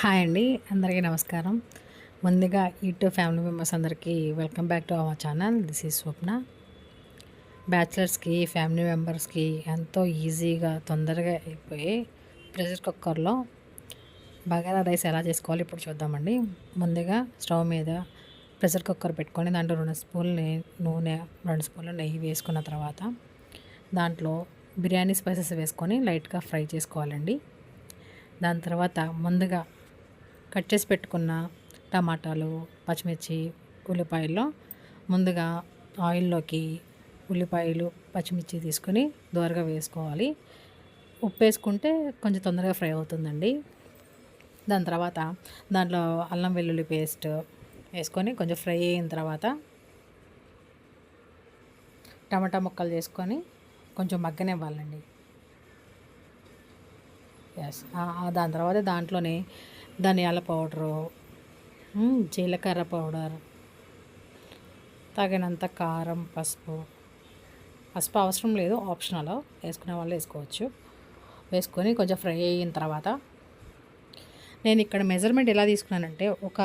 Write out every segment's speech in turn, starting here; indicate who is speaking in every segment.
Speaker 1: Hi అండి అందరికీ నమస్కారం. ముందుగా యూట్యూబ్ ఫ్యామిలీ మెంబర్స్ అందరికీ welcome back to our channel. This is Swapna. బ్యాచిలర్స్కి family మెంబర్స్కి ఎంతో ఈజీగా తొందరగా అయిపోయి ప్రెషర్ కుక్కర్లో బగారా రైస్ ఎలా చేసుకోవాలి ఇప్పుడు చూద్దామండి. ముందుగా స్టవ్ మీద ప్రెషర్ కుక్కర్ పెట్టుకొని దాంట్లో రెండు స్పూన్లు నూనె రెండు స్పూన్లు నెయ్యి వేసుకున్న తర్వాత దాంట్లో బిర్యానీ స్పైసెస్ వేసుకొని లైట్గా ఫ్రై చేసుకోవాలండి. దాని తర్వాత ముందుగా కట్ చేసి పెట్టుకున్న టమాటాలు పచ్చిమిర్చి ఉల్లిపాయల్లో ముందుగా ఆయిల్లోకి ఉల్లిపాయలు పచ్చిమిర్చి తీసుకొని దోరగా వేసుకోవాలి. ఉప్పు వేసుకుంటే కొంచెం తొందరగా ఫ్రై అవుతుందండి. దాని తర్వాత దాంట్లో అల్లం వెల్లుల్లి పేస్ట్ వేసుకొని కొంచెం ఫ్రై అయిన తర్వాత టమాటా ముక్కలు చేసుకొని కొంచెం మగ్గనివ్వాలండి. ఎస్ దాని తర్వాత దాంట్లోనే ధనియాల పౌడరు జీలకర్ర పౌడర్ తగినంత కారం పసుపు. పసుపు అవసరం లేదు ఆప్షనల్. వేసుకునే వాళ్ళు వేసుకోవచ్చు. వేసుకొని కొంచెం ఫ్రై అయిన తర్వాత నేను ఇక్కడ మెజర్మెంట్ ఎలా తీసుకున్నానంటే ఒక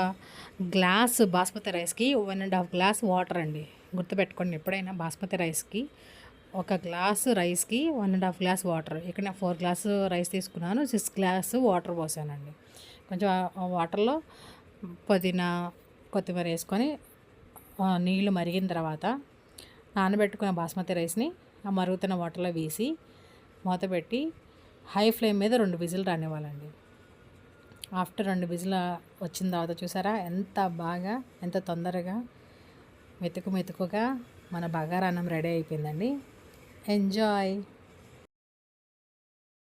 Speaker 1: గ్లాస్ బాస్మతి రైస్కి one and half glass water అండి. గుర్తుపెట్టుకోండి ఎప్పుడైనా బాస్మతి రైస్కి ఒక గ్లాస్ రైస్కి one and half glass water. ఇక్కడ నేను ఫోర్ గ్లాస్ రైస్ తీసుకున్నాను సిక్స్ గ్లాస్ వాటర్ పోసానండి. కొంచెం వాటర్లో పుదీనా కొత్తిమీర వేసుకొని నీళ్ళు మరిగిన తర్వాత నానబెట్టుకున్న బాస్మతి రైస్ని ఆ మరుగుతున్న వాటర్లో వేసి మూత పెట్టి హై ఫ్లేమ్ మీద రెండు విజిల్ రానివ్వాలండి. ఆఫ్టర్ రెండు విజిల్ వచ్చిన తర్వాత చూసారా ఎంత బాగా ఎంత తొందరగా మెతుకు మెతుకుగా మన బగారా అన్నం రెడీ అయిపోయిందండి. ఎంజాయ్!